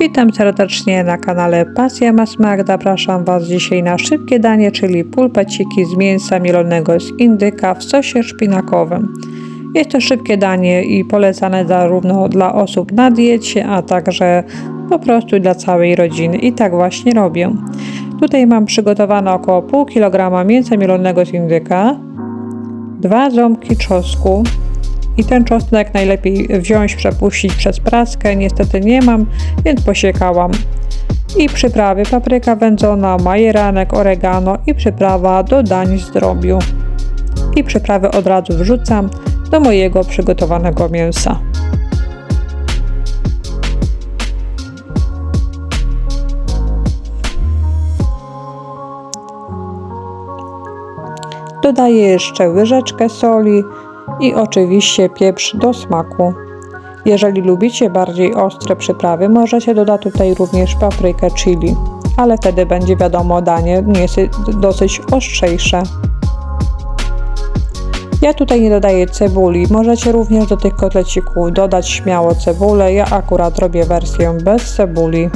Witam serdecznie na kanale Pasja Ma Smak. Zapraszam Was dzisiaj na szybkie danie, czyli pulpeciki z mięsa mielonego z indyka w sosie szpinakowym. Jest to szybkie danie i polecane zarówno dla osób na diecie, a także po prostu dla całej rodziny. I tak właśnie robię. Tutaj mam przygotowane około pół kilograma mięsa mielonego z indyka, dwa ząbki czosnku, i ten czosnek najlepiej wziąć, przepuścić przez praskę. Niestety nie mam, więc posiekałam. I przyprawy papryka wędzona, majeranek, oregano i przyprawa do dań z drobiu. I przyprawy od razu wrzucam do mojego przygotowanego mięsa. Dodaję jeszcze łyżeczkę soli, i oczywiście pieprz do smaku. Jeżeli lubicie bardziej ostre przyprawy, możecie dodać tutaj również paprykę chili, ale wtedy będzie wiadomo danie jest dosyć ostrzejsze. Ja tutaj nie dodaję cebuli, możecie również do tych kotlecików dodać śmiało cebulę, ja akurat robię wersję bez cebuli.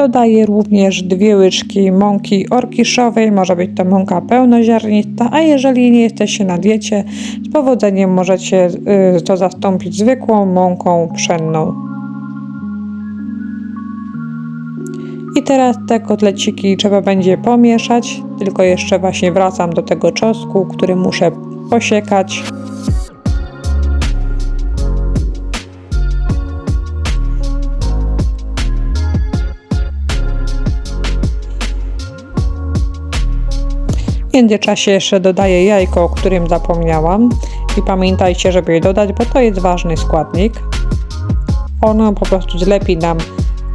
Dodaję również dwie łyczki mąki orkiszowej, może być to mąka pełnoziarnista, a jeżeli nie jesteście na diecie, z powodzeniem możecie y, to zastąpić zwykłą mąką pszenną. I teraz te kotleciki trzeba będzie pomieszać, tylko jeszcze właśnie wracam do tego czosnku, który muszę posiekać. Międzyczasie jeszcze dodaję jajko, o którym zapomniałam. I pamiętajcie, żeby je dodać, bo to jest ważny składnik. Ono po prostu zlepi nam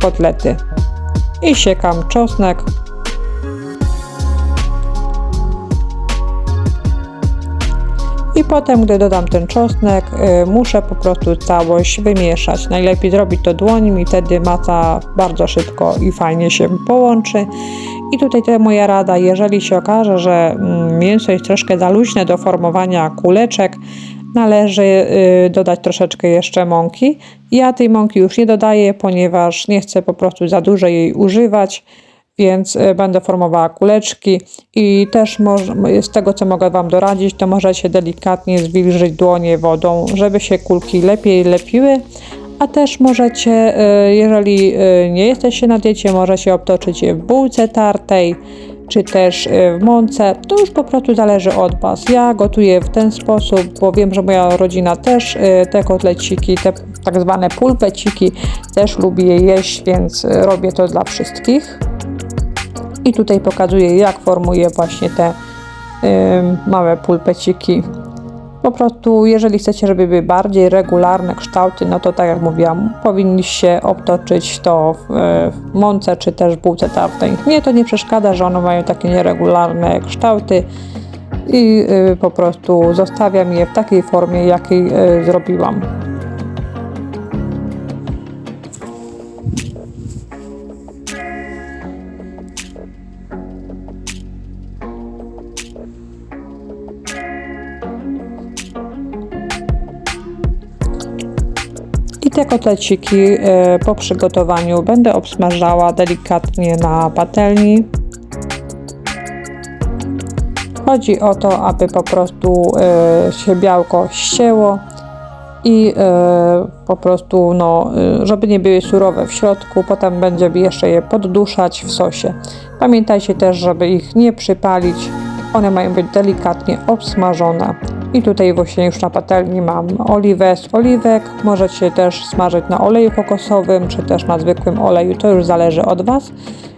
kotlety. I siekam czosnek. I potem, gdy dodam ten czosnek, y, muszę po prostu całość wymieszać. Najlepiej zrobić to dłońmi, wtedy masa bardzo szybko i fajnie się połączy. I tutaj to moja rada, jeżeli się okaże, że mm, mięso jest troszkę za luźne do formowania kuleczek, należy y, dodać troszeczkę jeszcze mąki. Ja tej mąki już nie dodaję, ponieważ nie chcę po prostu za dużo jej używać, więc y, będę formowała kuleczki i też z tego co mogę Wam doradzić, to możecie delikatnie zwilżyć dłonie wodą, żeby się kulki lepiej lepiły, a też możecie, e, jeżeli e, nie jesteście na diecie, możecie obtoczyć je w bułce tartej, czy też e, w mące. To już po prostu zależy od Was. Ja gotuję w ten sposób, bo wiem, że moja rodzina też te kotleciki, te tak zwane pulpeciki też lubi je jeść, więc robię to dla wszystkich. I tutaj pokazuję, jak formuję właśnie te małe pulpeciki po prostu, jeżeli chcecie, żeby były bardziej regularne kształty, no to tak jak mówiłam, powinniście obtoczyć to w, w mące czy też w bułce tartej. Mnie to nie przeszkadza, że one mają takie nieregularne kształty i y, po prostu zostawiam je w takiej formie, jakiej y, zrobiłam. Te kotleciki e, po przygotowaniu będę obsmażała delikatnie na patelni. Chodzi o to, aby po prostu e, się białko ścięło i e, po prostu, no, żeby nie były surowe w środku. Potem będziemy jeszcze je podduszać w sosie. Pamiętajcie też, żeby ich nie przypalić. One mają być delikatnie obsmażone. I tutaj właśnie już na patelni mam oliwę z oliwek. Możecie też smażyć na oleju kokosowym, czy też na zwykłym oleju, to już zależy od Was.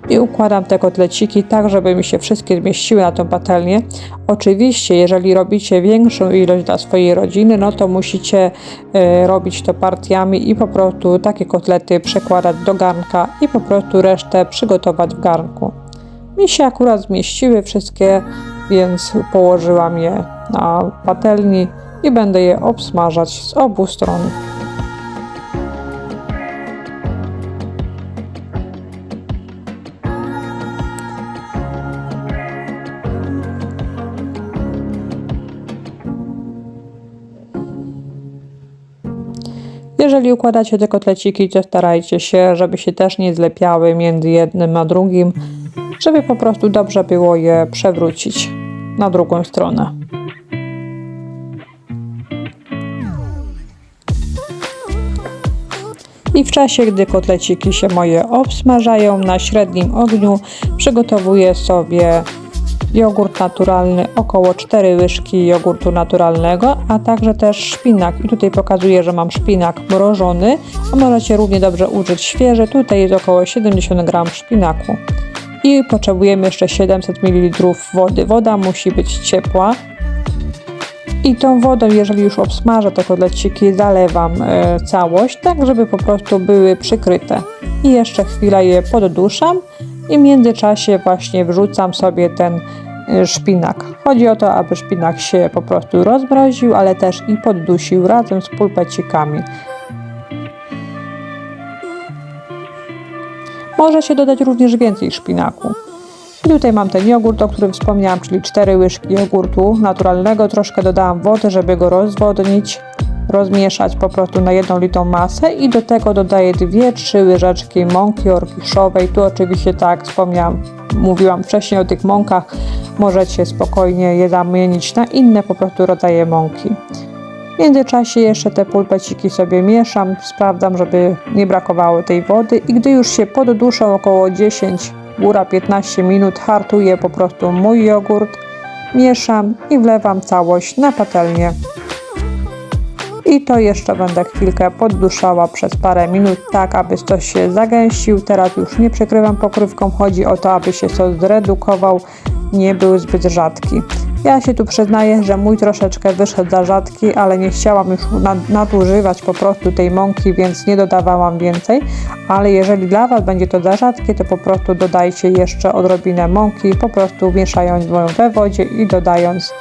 I układam te kotleciki tak, żeby mi się wszystkie zmieściły na tą patelnię. Oczywiście, jeżeli robicie większą ilość dla swojej rodziny, no to musicie y, robić to partiami i po prostu takie kotlety przekładać do garnka i po prostu resztę przygotować w garnku. Mi się akurat zmieściły wszystkie, więc położyłam je na patelni i będę je obsmażać z obu stron. Jeżeli układacie te kotleciki, to starajcie się, żeby się też nie zlepiały między jednym a drugim, żeby po prostu dobrze było je przewrócić na drugą stronę. I w czasie, gdy kotleciki się moje obsmażają na średnim ogniu, przygotowuję sobie jogurt naturalny, około 4 łyżki jogurtu naturalnego, a także też szpinak. I tutaj pokazuję, że mam szpinak mrożony, a możecie równie dobrze użyć świeży. Tutaj jest około 70 g szpinaku. I potrzebujemy jeszcze 700 ml wody. Woda musi być ciepła. I tą wodą, jeżeli już obsmażę te kotleciki, zalewam e, całość, tak żeby po prostu były przykryte. I jeszcze chwilę je podduszam i w międzyczasie właśnie wrzucam sobie ten y, szpinak. Chodzi o to, aby szpinak się po prostu rozmroził, ale też i poddusił razem z pulpecikami. Może się dodać również więcej szpinaku. I tutaj mam ten jogurt, o którym wspomniałam, czyli 4 łyżki jogurtu naturalnego. Troszkę dodałam wody, żeby go rozwodnić rozmieszać po prostu na jedną litą masę i do tego dodaję 2-3 łyżeczki mąki orkiszowej. Tu oczywiście tak wspomniałam, mówiłam wcześniej o tych mąkach, możecie spokojnie je zamienić na inne po prostu rodzaje mąki. W międzyczasie jeszcze te pulpeciki sobie mieszam, sprawdzam, żeby nie brakowało tej wody i gdy już się podduszą około 10, góra 15 minut, hartuję po prostu mój jogurt, mieszam i wlewam całość na patelnię i to jeszcze będę chwilkę podduszała przez parę minut, tak aby sos się zagęścił. Teraz już nie przykrywam pokrywką, chodzi o to, aby się sos zredukował, nie był zbyt rzadki. Ja się tu przyznaję, że mój troszeczkę wyszedł za rzadki, ale nie chciałam już nadużywać po prostu tej mąki, więc nie dodawałam więcej. Ale jeżeli dla Was będzie to za rzadkie, to po prostu dodajcie jeszcze odrobinę mąki, po prostu mieszając ją we wodzie i dodając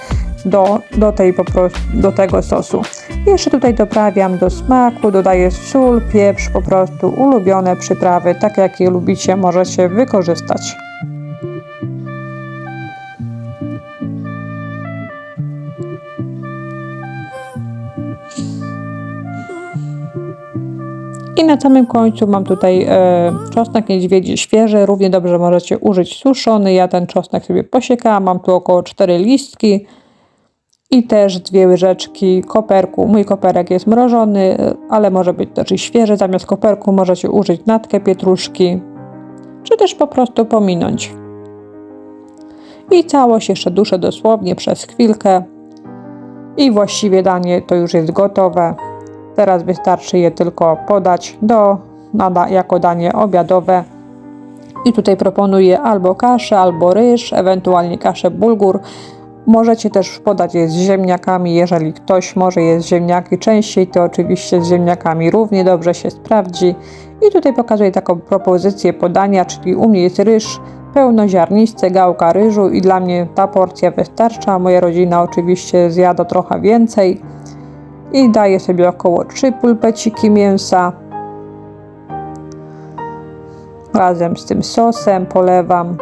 do, do, tej po prostu, do tego sosu. Jeszcze tutaj doprawiam do smaku, dodaję sól, pieprz, po prostu ulubione przyprawy, tak jak je lubicie, możecie wykorzystać. Na samym końcu mam tutaj e, czosnek niedźwiedzi świeży, równie dobrze możecie użyć suszony. Ja ten czosnek sobie posiekałam, mam tu około 4 listki i też dwie łyżeczki koperku. Mój koperek jest mrożony, ale może być też i świeży. Zamiast koperku możecie użyć natkę pietruszki, czy też po prostu pominąć. I całość jeszcze duszę dosłownie przez chwilkę. I właściwie danie to już jest gotowe. Teraz wystarczy je tylko podać do, nada, jako danie obiadowe. I tutaj proponuję albo kaszę, albo ryż, ewentualnie kaszę bulgur. Możecie też podać je z ziemniakami, jeżeli ktoś może jeść ziemniaki częściej, to oczywiście z ziemniakami równie dobrze się sprawdzi. I tutaj pokazuję taką propozycję podania, czyli u mnie jest ryż pełnoziarnisty, gałka ryżu i dla mnie ta porcja wystarcza. Moja rodzina oczywiście zjada trochę więcej i daję sobie około 3 pulpeciki mięsa. Razem z tym sosem polewam.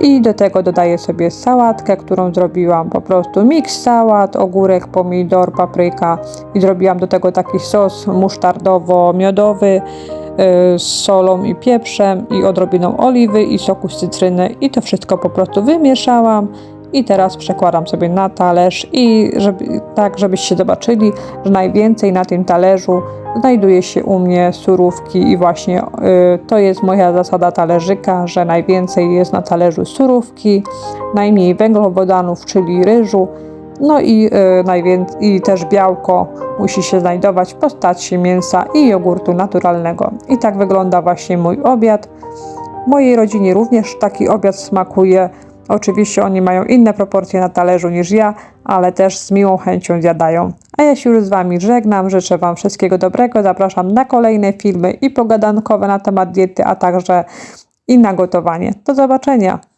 I do tego dodaję sobie sałatkę, którą zrobiłam. Po prostu mix sałat, ogórek, pomidor, papryka. I zrobiłam do tego taki sos musztardowo-miodowy y, z solą i pieprzem i odrobiną oliwy i soku z cytryny. I to wszystko po prostu wymieszałam i teraz przekładam sobie na talerz i żeby, tak, żebyście zobaczyli, że najwięcej na tym talerzu znajduje się u mnie surówki i właśnie y, to jest moja zasada talerzyka, że najwięcej jest na talerzu surówki, najmniej węglowodanów, czyli ryżu, no i, y, i też białko musi się znajdować w postaci mięsa i jogurtu naturalnego. I tak wygląda właśnie mój obiad. Mojej rodzinie również taki obiad smakuje. Oczywiście oni mają inne proporcje na talerzu niż ja, ale też z miłą chęcią zjadają. A ja się już z Wami żegnam, życzę Wam wszystkiego dobrego, zapraszam na kolejne filmy i pogadankowe na temat diety, a także i na gotowanie. Do zobaczenia!